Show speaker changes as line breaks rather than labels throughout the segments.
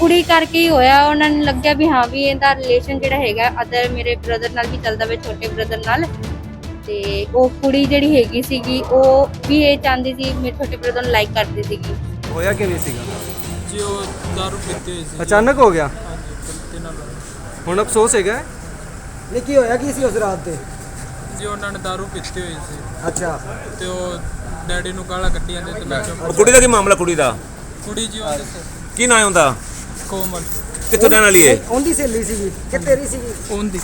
ਕੁੜੀ ਕਰਕੇ ਹੀ ਹੋਇਆ ਉਹਨਾਂ ਨੂੰ ਲੱਗਿਆ ਵੀ ਹਾਂ ਵੀ ਇਹਦਾ ਰਿਲੇਸ਼ਨ ਜਿਹੜਾ ਹੈਗਾ ਅਦਰ ਮੇਰੇ ਬ੍ਰਦਰ ਨਾਲ ਵੀ ਚੱਲਦਾ ਵੇ ਛੋਟੇ ਬ੍ਰਦਰ ਨਾਲ। ਤੇ ਉਹ ਕੁੜੀ ਜਿਹੜੀ ਹੈਗੀ ਸੀਗੀ ਉਹ ਵੀ ਇਹ ਚਾਹੁੰਦੀ ਸੀ ਮੇਰੇ ਛੋਟੇ ਬ੍ਰਦਰ ਨੂੰ ਲਾਈਕ ਕਰਦੀ ਸੀਗੀ।
ਹੋਇਆ ਕਿਵੇਂ ਸੀਗਾ?
ਜੀ ਉਹ ਦਾਰੂ ਪੀਤੀ ਸੀ।
ਅਚਾਨਕ ਹੋ ਗਿਆ?
ਹਾਂਜੀ ਨਾਲ।
ਹੁਣ ਅਫਸੋਸ ਹੈਗਾ?
ਨਹੀਂ ਕੀ ਹੋਇਆ? ਕੀ ਸੀ ਉਸ ਰਾਤ ਤੇ?
ਜੀ ਉਹਨਾਂ ਨੇ ਦਾਰੂ ਪੀਤੀ ਹੋਈ ਸੀ।
ਅੱਛਾ।
ਤੇ ਉਹ ਡੈਡੀ ਨੂੰ ਗਾਲਾਂ ਕੱਢੀਆਂ ਤੇ ਮੈਂ ਚੁੱਪ
ਉਹ ਕੁੜੀ ਦਾ ਕੀ ਮਾਮਲਾ ਕੁੜੀ ਦਾ?
ਕੁੜੀ ਜੀ ਉਹਦੇ
ਕੀ ਨਾਂ ਹੈ ਉਹਦਾ?
ਕੋਮਲ।
ਕਿੱਥੋਂ ਰਹਿਣ ਵਾਲੀ ਹੈ
ਉਹਦੀ ਸਹੇਲੀ ਸੀਗੀ। ਕਿ ਤੇਰੀ ਸੀਗੀ?
ਉਹਦੀ।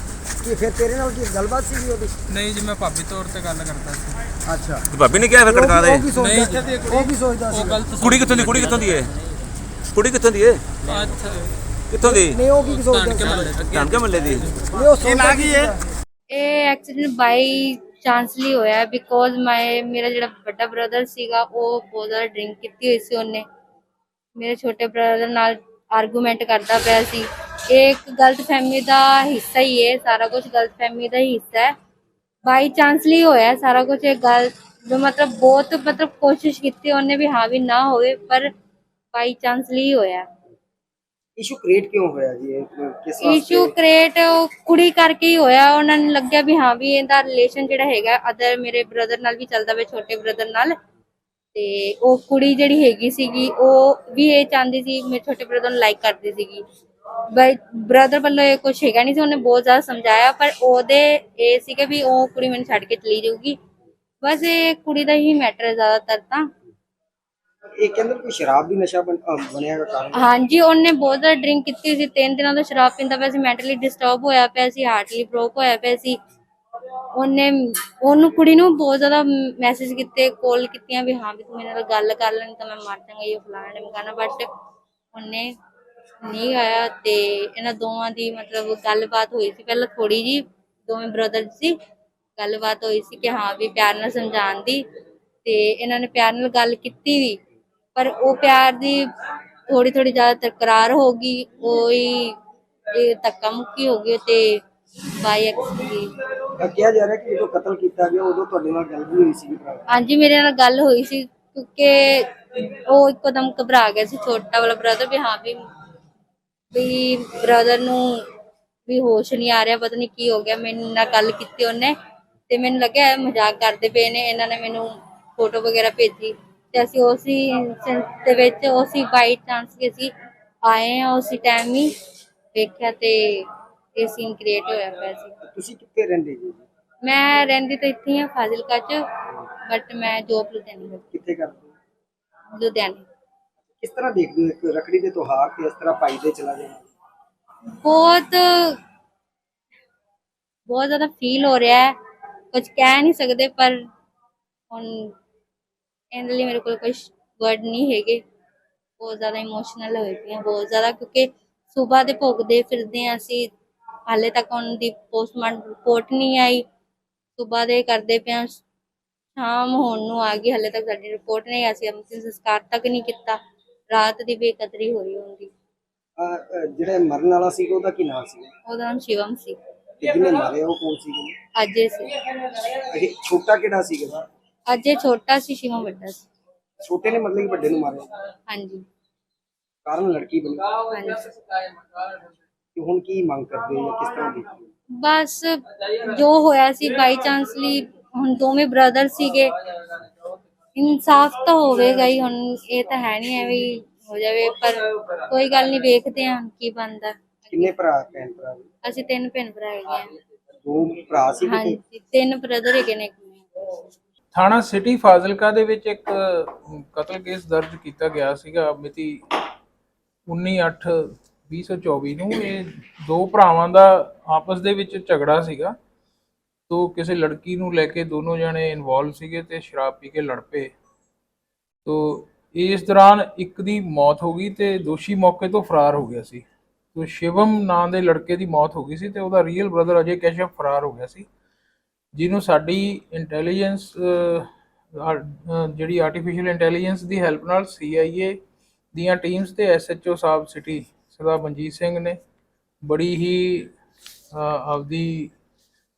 ਕੀ ਫਿਰ ਤੇਰੇ ਨਾਲ ਕੀ ਗੱਲਬਾਤ ਸੀਗੀ ਉਹਦੀ?
ਨਹੀਂ ਜੀ ਮੈਂ ਭਾਬੀ ਤੌਰ ਤੇ ਗੱਲ ਕਰਦਾ ਸੀ।
ਅੱਛਾ।
ਤੇ ਭਾਬੀ ਨੇ ਕਿਹਾ ਫਿਰ ਖੜਕਾ ਦੇ?
ਉਹ ਸੋਚਦਾ ਉਹ ਕੀ ਸੋਚਦਾ
ਉਹ
ਸੀ
ਗਲਤ
ਕੁੜੀ ਕਿੱਥੋਂ ਦੀ ਕੁੜੀ ਕਿੱਥੋਂ ਦੀ ਹੈ ਕੁੜੀ ਕਿੱਥੋਂ ਦੀ ਹੈ
ਅੱਛਾ।
ਕਿੱਥੋਂ ਦੀ?
ਨਹੀਂ ਉਹ ਕੀ ਸੋਚਦਾ ਸੀ
ਮੱਲੇ
ਧਾਨਕੇ ਮੱਲੇ ਦੀ।
ਨਹੀਂ ਉਹ ਸੋਚਦਾ ਕੀ ਹੈ
ਇਹ ਐਕਸੀਡੈਂਟ ਬਾਈ ਚਾਂਸਲੀ ਹੋਇਆ ਬਿਕੋਜ਼ ਮੈਂ ਮੇਰਾ ਜਿਹੜਾ ਵੱਡਾ ਬ੍ਰਦਰ ਸੀਗਾ ਉਹ ਬਹੁਤ ਜ਼ਿਆਦਾ ਡਰਿੰਕ ਕੀਤੀ ਹੋਈ ਸੀ ਉਹਨੇ। ਮੇਰੇ ਛੋਟੇ ਬ੍ਰਦਰ ਨਾਲ ਆਰਗੂਮੈਂਟ ਕਰਦਾ ਪਿਆ ਸੀ। ਇਹ ਇੱਕ ਗਲਤ ਫਹਿਮੀ ਦਾ ਹਿੱਸਾ ਹੀ ਹੈ ਸਾਰਾ ਕੁਝ ਗਲਤ ਫਹਿਮੀ ਦਾ ਹੀ ਹਿੱਸਾ ਹੈ। ਬਾਈ ਚਾਂਸਲੀ ਹੋਇਆ ਸਾਰਾ ਕੁਝ ਇਹ ਗੱਲ ਜੋ ਮਤਲਬ ਬਹੁਤ ਮਤਲਬ ਕੋਸ਼ਿਸ਼ ਕੀਤੀ ਉਹਨੇ ਵੀ ਹਾਂ ਵੀ ਨਾ ਹੋਵੇ ਪਰ ਬਾਈ ਚਾਂਸਲੀ ਹੋਇਆ
ਇਸ਼ੂ ਕ੍ਰੀਏਟ ਕਿਉਂ ਹੋਇਆ ਜੀ? ਇਹ ਕਿਸ
ਇਸ਼ੂ ਕ੍ਰੀਏਟ ਕੁੜੀ ਕਰਕੇ ਹੀ ਹੋਇਆ। ਉਹਨਾਂ ਨੂੰ ਲੱਗਿਆ ਵੀ ਹਾਂ ਵੀ ਇਹਦਾ ਰਿਲੇਸ਼ਨ ਜਿਹੜਾ ਹੈਗਾ ਅਦਰ ਮੇਰੇ ਬ੍ਰਦਰ ਨਾਲ ਵੀ ਚੱਲਦਾ ਵੇ ਛੋਟੇ ਬ੍ਰਦਰ ਨਾਲ। ਤੇ ਉਹ ਕੁੜੀ ਜਿਹੜੀ ਹੈਗੀ ਸੀਗੀ ਉਹ ਵੀ ਇਹ ਚਾਹੁੰਦੀ ਸੀ ਮੇਰੇ ਛੋਟੇ ਬ੍ਰਦਰ ਨੂੰ ਲਾਈਕ ਕਰਦੀ ਸੀਗੀ। ਬਈ ਬ੍ਰਦਰ ਵੱਲੋਂ ਇਹ ਕੁਝ ਹੈਗਾ ਨਹੀਂ ਸੀ ਉਹਨੇ ਬਹੁਤ ਜ਼ਿਆਦਾ ਸਮਝਾਇਆ ਪਰ ਉਹਦੇ ਇਹ ਸੀਗਾ ਵੀ ਉਹ ਕੁੜੀ ਮੈਨੂੰ ਛੱਡ ਕੇ ਚਲੀ ਜਾਊਗੀ। ਬਸ ਇਹ ਕੁੜੀ ਦਾ ਹੀ ਮੈਟਰ ਹੈ ਜ਼ਿਆਦਾਤਰ ਤਾਂ।
ਇਹ ਕਹਿੰਦੇ ਕੋਈ ਸ਼ਰਾਬ ਦੀ ਨਸ਼ਾ ਬਣ- ਅਹ ਬਣਿਆ ਦਾ ਕਾਰਨ?
ਹਾਂਜੀ ਉਹਨੇ ਬਹੁਤ ਜ਼ਿਆਦਾ ਡਰਿੰਕ ਕੀਤੀ ਸੀ ਤਿੰਨ ਦਿਨਾਂ ਤੋਂ ਸ਼ਰਾਬ ਪੀਂਦਾ ਪਿਆ ਸੀ ਮੈਂਟਲੀ ਡਿਸਟਰਬ ਹੋਇਆ ਪਿਆ ਸੀ ਹਾਰਟਲੀ ਬ੍ਰੋਕ ਹੋਇਆ ਪਿਆ ਸੀ। ਉਹਨੇ, ਉਹਨੂੰ ਕੁੜੀ ਨੂੰ ਬਹੁਤ ਜ਼ਿਆਦਾ ਮੈਸੇਜ ਕੀਤੇ ਕਾਲ ਕੀਤੀਆਂ ਵੀ ਹਾਂ ਵੀ ਤੂੰ ਮੇਰੇ ਨਾਲ ਗੱਲ ਕਰ ਲੈਣੀ ਤਾਂ ਮੈਂ ਮਰ ਜਾਵਾਂਗਾ ਇਹ ਫਲਾਣਾ ਟਮਕਾਣਾ ਬਟ ਉਹਨੇ ਨਹੀਂ ਆਇਆ ਤੇ ਇਹਨਾਂ ਦੋਵਾਂ ਦੀ ਮਤਲਬ ਗੱਲਬਾਤ ਹੋਈ ਸੀ। ਪਹਿਲਾਂ ਥੋੜੀ ਜੀ ਦੋਵੇਂ ਬ੍ਰਦਰ ਸੀ, ਗੱਲਬਾਤ ਹੋਈ ਸੀ ਕਿ ਹਾਂ ਵੀ ਪਿਆਰ ਨਾਲ ਸਮਝਾਉਣ ਦੀ ਤੇ ਇਹਨਾਂ ਨੇ ਪਿਆਰ ਨਾਲ ਗੱਲ ਕੀਤੀ ਵੀ, ਪਰ ਉਹ ਪਿਆਰ ਦੀ ਥੋੜੀ ਥੋੜੀ ਜ਼ਿਆਦਾ ਤਕਰਾਰ ਹੋ ਗਈ, ਉਹੀ ਇਹ ਧੱਕਾ ਮੁੱਕੀ ਹੋ ਗਈ ਤੇ ਬਾਈ ਐਕਸ
ਅਹ ਕਿਹਾ ਜਾ ਰਿਹਾ ਕਿ ਜਦੋਂ ਕਤਲ ਕੀਤਾ ਗਿਆ, ਉਦੋਂ ਤੁਹਾਡੇ ਨਾਲ ਗੱਲ ਵੀ ਹੋਈ ਸੀ ਭਰਾ?
ਹਾਂਜੀ, ਮੇਰੇ ਨਾਲ ਗੱਲ ਹੋਈ ਸੀ ਕਿਉਂਕਿ ਉਹ ਇੱਕਦਮ ਘਬਰਾ ਗਿਆ ਸੀ, ਛੋਟਾ ਵਾਲਾ ਬ੍ਰਦਰ ਵੀ, ਹਾਂ ਵੀ ਵੀ ਬ੍ਰਦਰ ਨੂੰ ਵੀ ਹੋਸ਼ ਨਹੀਂ ਆ ਰਿਹਾ, ਪਤਾ ਨਹੀਂ ਕੀ ਹੋ ਗਿਆ ਮੇਰੇ ਨਾਲ ਗੱਲ ਕੀਤੀ ਉਹਨੇ ਤੇ ਮੈਨੂੰ ਲੱਗਿਆ ਇਹ ਮਜ਼ਾਕ ਕਰਦੇ ਪਏ ਨੇ, ਇਹਨਾਂ ਨੇ ਮੈਨੂੰ ਫੋਟੋ ਵਗੈਰਾ ਭੇਜੀ ਤੇ ਅਸੀਂ ਉਸੇ ਇੰਸਟੈਂਟ ਦੇ ਵਿੱਚ ਉਸੇ ਬਾਈ ਚਾਂਸ ਕੇ ਅਸੀਂ ਆਏ ਆ ਉਸੇ ਟਾਈਮ ਹੀ ਵੇਖਿਆ ਤੇ ਇਹ ਸੀਨ ਕ੍ਰੀਏਟ ਹੋਇਆ ਪਿਆ ਸੀ।
ਤੁਸੀਂ ਕਿੱਥੇ ਰਹਿੰਦੇ ਜੀ?
ਮੈਂ ਰਹਿੰਦੀ ਤਾਂ ਇੱਥੇ ਹੀ ਆ ਫਾਜ਼ਿਲਕਾ ਚ ਬਟ ਮੈਂ ਜੋਬ ਲੁਧਿਆਣੇ ਕਰਦੀ
ਕਿੱਥੇ ਕਰਦੇ? ਹੋ?
ਲੁਧਿਆਣੇ।
ਕਿਸ ਤਰ੍ਹਾਂ ਦੇਖਦੇ ਹੋ ਇੱਕ ਰਖੜੀ ਦੇ ਤਿਉਹਾਰ ਤੇ ਇਸ ਤਰ੍ਹਾਂ ਭਾਈ ਦੇ ਚਲਾ ਜਾਣਾ
ਬਹੁਤ ਬਹੁਤ ਜ਼ਿਆਦਾ ਫੀਲ ਹੋ ਰਿਹਾ ਹੈ। ਕੁਝ ਕਹਿ ਨਹੀਂ ਸਕਦੇ ਪਰ ਹੁਣ ਇਹਦੇ ਲਈ ਮੇਰੇ ਕੋਲ ਕੋਈ ਵਰਡ ਨਹੀਂ ਹੈਗੇ। ਬਹੁਤ ਜ਼ਿਆਦਾ ਇਮੋਸ਼ਨਲ ਹੋਏ ਹਾਂ ਬਹੁਤ ਜ਼ਿਆਦਾ ਕਿਉਂਕਿ ਸਵੇਰ ਦੇ ਭੋਗਦੇ ਫਿਰਦੇ ਹਾਂ ਅਸੀਂ ਹਾਲੇ ਤੱਕ ਉਹਨਾਂ ਦੀ ਪੋਸਟਮਾਰਟਮ ਰਿਪੋਰਟ ਨਹੀਂ ਆਈ। ਸਵੇਰ ਦੇ ਕਰਦੇ ਹਾਂ ਸ਼ਾਮ ਹੋਣ ਨੂੰ ਆ ਗਈ ਹਾਲੇ ਤੱਕ ਸਾਡੀ ਰਿਪੋਰਟ ਨਹੀਂ ਆਈ ਅਸੀਂ ਅੰਤਿਮ ਸੰਸਕਾਰ ਤੱਕ ਨਹੀਂ ਕੀਤਾ। ਰਾਤ ਦੀ ਬੇਕਦਰੀ ਹੋਈ ਹੁੰਦੀ
ਜਿਹੜਾ ਮਰਨ ਵਾਲਾ ਸੀ ਉਹਦਾ ਕੀ ਨਾਮ ਸੀ
ਉਹਦਾ ਨਾਮ ਸ਼ਿਵਮ ਸੀ।
ਜਿਹਨੇ ਮਾਰਿਆ ਉਹ ਕੌਣ ਸੀ
ਅਜੇ ਸੀ।
ਇਹ ਛੋਟਾ ਕਿਹੜਾ ਸੀਗਾ
ਅਜੇ ਛੋਟਾ ਸੀ ਸ਼ਿਵਮ ਵੱਡਾ ਸੀ।
ਛੋਟੇ ਨੇ ਮਤਲਬ ਕਿ ਵੱਡੇ ਨੂੰ ਮਾਰਿਆ।
ਹਾਂਜੀ।
ਕਾਰਨ ਲੜਕੀ ਬਣੀ।
ਹਾਂਜੀ।
ਤੇ ਹੁਣ ਕੀ ਮੰਗ ਕਰਦੇ ਹੋ ਜਾਂ ਕਿਸ ਤਰ੍ਹਾਂ ਦੇਖਦੇ ਹੋ?
ਬਸ ਜੋ ਹੋਇਆ ਸੀ ਬਾਈ ਚਾਂਸਲੀ ਹੁਣ ਦੋਵੇਂ ਬ੍ਰਦਰ ਸੀਗੇ। ਇਨਸਾਫ ਤਾਂ ਹੋਵੇਗਾ ਹੀ ਹੁਣ ਇਹ ਤਾਂ ਹੈ ਨਹੀਂ ਐਵੇਂ ਹੀ ਹੋ ਜਾਵੇ ਪਰ ਕੋਈ ਗੱਲ ਨਹੀਂ ਵੇਖਦੇ ਹਾਂ ਕੀ ਬਣਦਾ।
ਕਿੰਨੇ ਭਰਾ ਭੈਣ ਭਰਾ? ਨੇ?
ਅਸੀਂ ਤਿੰਨ ਭੈਣ ਭਰਾ ਹੈਗੇ ਹਾਂ।
ਦੋ ਭਰਾ ਸੀ ਤੇ
ਹਾਂਜੀ ਤਿੰਨ ਬ੍ਰਦਰ ਹੈਗੇ ਨੇ ਇੱਕ ਮੈਂ।
ਥਾਣਾ ਸਿਟੀ ਫਾਜ਼ਿਲਕਾ ਦੇ ਵਿੱਚ ਇੱਕ ਕਤਲ ਕੇਸ ਦਰਜ ਕੀਤਾ ਗਿਆ ਸੀਗਾ ਮਿਤੀ 19/8/2024 ਨੂੰ ਇਹ ਦੋ ਭਰਾਵਾਂ ਦਾ ਆਪਸ ਦੇ ਵਿੱਚ ਝਗੜਾ ਸੀਗਾ। ਤੋ ਕਿਸੇ ਲੜਕੀ ਨੂੰ ਲੈ ਕੇ ਦੋਨੋਂ ਜਣੇ ਇਨਵੋਲਵ ਸੀਗੇ ਤੇ ਸ਼ਰਾਬ ਪੀ ਕੇ ਲੜ ਪਏ। ਤੋ ਇਸ ਦੌਰਾਨ ਇੱਕ ਦੀ ਮੌਤ ਹੋ ਗਈ ਤੇ ਦੋਸ਼ੀ ਮੌਕੇ ਤੋਂ ਫਰਾਰ ਹੋ ਗਿਆ ਸੀ। ਤੋ ਸ਼ਿਵਮ ਨਾਂ ਦੇ ਲੜਕੇ ਦੀ ਮੌਤ ਹੋ ਗਈ ਸੀ ਤੇ ਉਹਦਾ ਰੀਅਲ ਬ੍ਰਦਰ ਅਜੇ ਕੈਸ਼ਵ ਫਰਾਰ ਹੋ ਗਿਆ ਸੀ। ਜਿਹਨੂੰ ਸਾਡੀ ਇੰਟੈਲੀਜੈਂਸ ਜਿਹੜੀ ਆਰਟੀਫੀਸ਼ੀਅਲ ਇੰਟੈਲੀਜੈਂਸ ਦੀ ਹੈਲਪ ਨਾਲ CIA ਦੀਆਂ ਟੀਮਸ ਤੇ SHO ਸਾਹਿਬ ਸਿਟੀ ਸਰਦਾਰ ਮਨਜੀਤ ਸਿੰਘ ਨੇ ਬੜੀ ਹੀ ਆਪਦੀ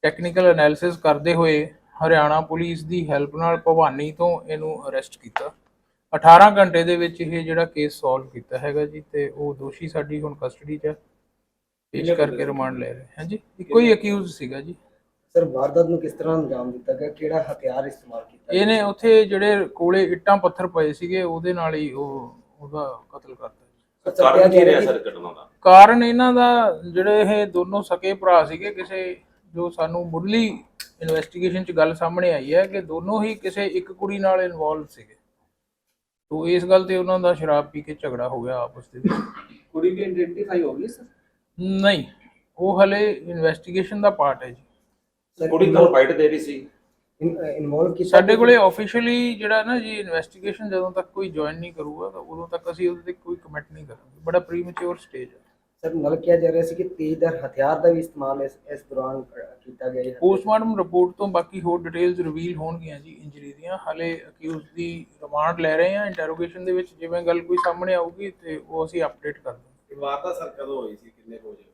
ਟੈਕਨੀਕਲ ਐਨਾਲਿਸਿਸ ਕਰਦੇ ਹੋਏ ਹਰਿਆਣਾ ਪੁਲਿਸ ਦੀ ਹੈਲਪ ਨਾਲ ਭਵਾਨੀ ਤੋਂ ਇਹਨੂੰ ਅਰੈਸਟ ਕੀਤਾ। 18 ਘੰਟੇ ਦੇ ਵਿੱਚ ਇਹ ਜਿਹੜਾ ਕੇਸ ਸੋਲਵ ਕੀਤਾ ਹੈਗਾ ਜੀ ਤੇ ਉਹ ਦੋਸ਼ੀ ਸਾਡੀ ਹੁਣ ਕਸਟਡੀ 'ਚ ਹੈ ਪੇਸ਼ ਕਰਕੇ ਰਿਮਾਂਡ ਲੈ ਰਹੇ। ਹਾਂਜੀ ਇੱਕੋ ਹੀ ਅਕਿਊਜ਼ ਸੀਗਾ ਜੀ।
ਸਰ ਵਾਰਦਾਤ ਨੂੰ ਕਿਸ ਤਰ੍ਹਾਂ ਅੰਜਾਮ ਦਿੱਤਾ ਗਿਆ? ਕਿਹੜਾ ਹਥਿਆਰ ਇਸਤੇਮਾਲ ਕੀਤਾ?
ਇਹਨੇ ਉੱਥੇ ਜਿਹੜੇ ਕੋਲੇ ਇੱਟਾਂ ਪੱਥਰ ਪਏ ਸੀਗੇ ਉਹਦੇ ਨਾਲ ਹੀ ਉਹ ਉਹਦਾ ਕਤਲ ਕਰਤਾ।
ਰਿਹਾ
ਘਟਨਾ ਦਾ?
ਕਾਰਨ ਇਹਨਾਂ ਦਾ ਜਿਹੜੇ ਇਹ ਦੋਨੋਂ ਸਕੇ ਭਰਾ ਸੀਗੇ ਕਿਸੇ ਜੋ ਸਾਨੂੰ ਮੁੱਢਲੀ ਇਨਵੈਸਟੀਗੇਸ਼ਨ 'ਚ ਗੱਲ ਸਾਹਮਣੇ ਆਈ ਹੈ ਕਿ ਦੋਨੋਂ ਹੀ ਕਿਸੇ ਇੱਕ ਕੁੜੀ ਨਾਲ ਇਨਵੋਲਵ ਸੀਗੇ। ਤੋਂ ਇਸ ਗੱਲ ਤੇ ਉਹਨਾਂ ਦਾ ਸ਼ਰਾਬ ਪੀ ਕੇ ਝਗੜਾ ਹੋ ਗਿਆ ਆਪਸ ਦੇ ਵਿੱਚ।
ਕੁੜੀ ਵੀ ਆਇਡੈਂਟੀਫਾਈ ਹੋ ਗਈ ਸਰ?
ਨਹੀਂ ਉਹ ਹਲੇ ਇਨਵੈਸਟੀਗੇਸ਼ਨ ਦਾ ਪਾਰਟ ਹੈ ਜੀ।
ਕੁੜੀ ਕੱਲ ਫਾਈਟ ਦੇ ਰਹੀ ਸੀ?
ਇਨਵੋਲਵ ਕੀਤਾ
ਸਾਡੇ ਕੋਲੇ ਆਫੀਸ਼ੀਅਲੀ ਜਿਹੜਾ ਨਾ ਜੀ ਇਨਵੈਸਟੀਗੇਸ਼ਨ ਜਦੋਂ ਤੱਕ ਕੋਈ ਜੁਆਇਨ ਨਹੀਂ ਕਰੂਗਾ ਤਾਂ ਉਦੋਂ ਤੱਕ ਅਸੀਂ ਉਹਦੇ ਤੇ ਕੋਈ ਕਮੈਂਟ ਨਹੀਂ ਕਰਾਂਗੇ। ਬੜਾ ਪ੍ਰੀਮੈਚੁਰ ਸਟੇਜ ਹੈ।
ਸਰ ਨਾਲ ਕਿਹਾ ਜਾ ਰਿਹਾ ਸੀ ਕਿ ਤੇਜ਼ਦਾਰ ਹਥਿਆਰ ਦਾ ਵੀ ਇਸਤੇਮਾਲ ਇਸ ਇਸ ਦੌਰਾਨ ਕੀਤਾ ਗਿਆ ਹੈ।
ਪੋਸਟਮਾਰਟਮ ਰਿਪੋਰਟ ਤੋਂ ਬਾਕੀ ਹੋਰ ਡਿਟੇਲਸ ਰਿਵੀਲ ਹੋਣਗੀਆਂ ਜੀ ਇੰਜਰੀ ਦੀਆਂ। ਹਲੇ ਅਕਿਊਜ਼ ਦੀ ਰਿਮਾਂਡ ਲੈ ਰਹੇ ਹਾਂ। ਇੰਟਰੋਗੇਸ਼ਨ ਦੇ ਵਿੱਚ ਜਿਵੇਂ ਗੱਲ ਕੋਈ ਸਾਹਮਣੇ ਆਊਗੀ ਤੇ ਉਹ ਅਸੀਂ ਅਪਡੇਟ ਕਰ ਦਾਂਗੇ
ਵਾਰਦਾਤ ਸਰ ਕਦੋਂ ਹੋਈ ਸੀ? ਕਿੰਨੇ ਵਜੇ?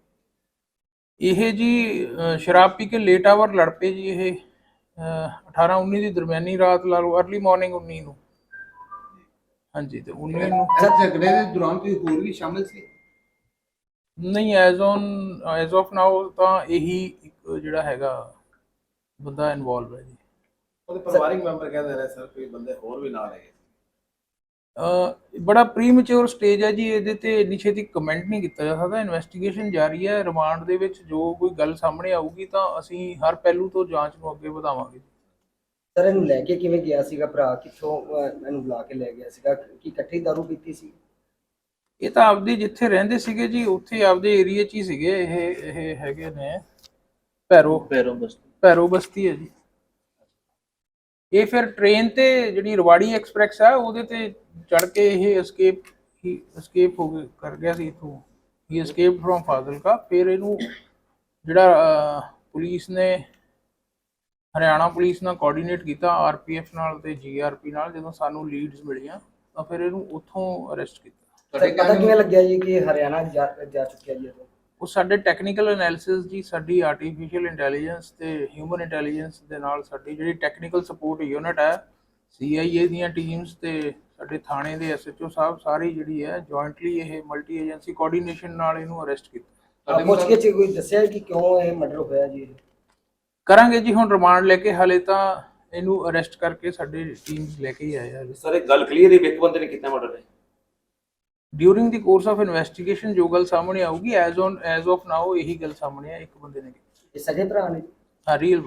ਇਹ ਜੀ ਸ਼ਰਾਬ ਪੀ ਕੇ ਲੇਟ ਆਵਰ ਲੜ ਪਏ ਜੀ ਇਹ। 18 19 ਦੀ ਦਰਮਿਆਨੀ ਰਾਤ ਲਾ ਲਓ ਅਰਲੀ ਮਾਰਨਿੰਗ 19 ਨੂੰ। ਹਾਂਜੀ ਤੇ 19 ਨੂੰ
ਸਰ ਝਗੜੇ ਦੇ ਦੌਰਾਨ ਕੋਈ ਹੋਰ ਵੀ ਸ਼ਾਮਿਲ ਸੀ?
ਨਹੀਂ as on as of now ਤਾਂ ਇਹੀ ਇੱਕ ਜਿਹੜਾ ਹੈਗਾ ਬੰਦਾ ਇਨਵੋਲਵ ਹੈ ਜੀ।
ਉਹਦੇ ਪਰਿਵਾਰਿਕ ਮੈਂਬਰ ਕਹਿੰਦੇ ਨੇ ਸਰ ਕੋਈ ਬੰਦੇ ਹੋਰ ਵੀ ਨਾਲ ਹੈਗੇ
ਅਹ ਬੜਾ ਪ੍ਰੀਮੈਚੁਰ ਸਟੇਜ ਹੈ ਜੀ ਇਹਦੇ ਤੇ ਇੰਨੀ ਛੇਤੀ ਕਮੈਂਟ ਨਹੀਂ ਕੀਤਾ ਜਾ ਸਕਦਾ। ਇਨਵੈਸਟੀਗੇਸ਼ਨ ਜਾਰੀ ਹੈ। ਰਿਮਾਂਡ ਦੇ ਵਿੱਚ ਜੋ ਕੋਈ ਗੱਲ ਸਾਹਮਣੇ ਆਊਗੀ ਤਾਂ ਅਸੀਂ ਹਰ ਪਹਿਲੂ ਤੋਂ ਜਾਂਚ ਨੂੰ ਅੱਗੇ ਵਧਾਵਾਂਗੇ
ਸਰ ਇਹਨੂੰ ਲੈ ਕੇ ਕਿਵੇਂ ਗਿਆ ਸੀਗਾ ਭਰਾ? ਕਿੱਥੋਂ ਅ, ਇਹਨੂੰ ਬੁਲਾ ਕੇ ਲੈ ਗਿਆ ਸੀਗਾ? ਕਿ ਇਕੱਠੀ ਦਾਰੂ ਪੀਤੀ ਸੀ?
ਇਹ ਤਾਂ ਆਪਦੇ ਜਿੱਥੇ ਰਹਿੰਦੇ ਸੀਗੇ ਜੀ ਉੱਥੇ ਆਪਦੇ ਏਰੀਆ 'ਚ ਹੀ ਸੀਗੇ ਇਹ ਇਹ ਹੈਗੇ ਨੇ। ਪੈਰੋ
ਪੈਰੋਂ ਬਸ
ਪੈਰੋ ਬਸਤੀ ਹੈ ਜੀ। ਇਹ ਫਿਰ ਟ੍ਰੇਨ ਤੇ ਜਿਹੜੀ ਰਵਾੜੀ ਐਕਸਪ੍ਰੈਸ ਹੈ ਉਹਦੇ ਤੇ ਚੜ ਕੇ ਇਹ ਐਸਕੇਪ ਹੀ ਐਸਕੇਪ ਹੋ ਗਿਆ ਕਰ ਗਿਆ ਸੀ ਇਥੋਂ। ਹੀ ਐਸਕੇਪ ਫਰੋਮ ਫਾਜ਼ਿਲਕਾ। ਫਿਰ ਇਹਨੂੰ ਜਿਹੜਾ ਅਹ, ਪੁਲਿਸ ਨੇ ਹਰਿਆਣਾ ਪੁਲਿਸ ਨਾਲ ਕੋਆਰਡੀਨੇਟ ਕੀਤਾ ਆਰਪੀਐਫ ਨਾਲ ਤੇ ਜੀਆਰਪੀ ਨਾਲ ਜਦੋਂ ਸਾਨੂੰ ਲੀਡਸ ਮਿਲੀਆਂ ਤਾਂ ਫਿਰ ਇਹਨੂੰ ਉੱਥੋਂ ਅਰੈਸਟ ਕੀਤਾ।
ਸਰ ਪਤਾ ਕਿਵੇਂ ਲੱਗਿਆ ਜੀ ਕਿ ਹਰਿਆਣਾ ਜਾ ਜਾ ਚੁੱਕਿਆ ਜੀ ਇਹ
ਉਹ ਸਾਡੇ ਟੈਕਨੀਕਲ ਐਨਾਲਿਸਿਸ ਜੀ ਸਾਡੀ ਆਰਟੀਫੀਸ਼ੀਅਲ ਇੰਟੈਲੀਜੈਂਸ ਤੇ ਹਿਊਮਨ ਇੰਟੈਲੀਜੈਂਸ ਦੇ ਨਾਲ ਸਾਡੀ ਜਿਹੜੀ ਟੈਕਨੀਕਲ ਸਪੋਰਟ ਯੂਨਿਟ ਹੈ ਸੀਆਈਏ ਦੀਆਂ ਟੀਮਸ ਤੇ ਸਾਡੇ ਥਾਣੇ ਦੇ ਐਸਐਚਓ ਸਾਹਿਬ ਸਾਰੀ ਜਿਹੜੀ ਹੈ ਜੁਆਇੰਟਲੀ ਇਹ ਮਲਟੀ ਏਜੰਸੀ ਕੋਆਰਡੀਨੇਸ਼ਨ ਨਾਲ ਇਹਨੂੰ ਅਰੈਸਟ ਕੀਤਾ।
ਪੁੱਛ ਕੇ ਚ ਕੋਈ ਦੱਸਿਆ ਕਿ ਕਿਉਂ ਇਹ ਮਰਡਰ ਹੋਇਆ ਜੀ ਇਹ?
ਕਰਾਂਗੇ ਜੀ ਹੁਣ ਰਿਮਾਂਡ ਲੈ ਕੇ ਹਲੇ ਤਾਂ ਇਹਨੂੰ ਅਰੈਸਟ ਕਰਕੇ ਸਾਡੇ ਟੀਮਸ ਲੈ ਕੇ ਹੀ ਆਏ ਆ
ਸਰ ਇਹ ਗੱਲ ਕਲੀਅਰ ਹੈ ਵੀ ਇੱਕ ਬੰਦੇ ਨੇ ਕੀਤਾ ਮਰਡਰ ਹੈ
during the course of investigation ਜੋ ਗੱਲ ਸਾਹਮਣੇ ਆਊਗੀ as on as of now ਇਹੀ ਗੱਲ ਸਾਹਮਣੇ ਆ ਇੱਕ ਬੰਦੇ ਨੇ ਕੀਤੀ।
ਇਹ ਸਗੇ ਭਰਾ ਨੇ?
ਹਾਂ ਰੀਅਲ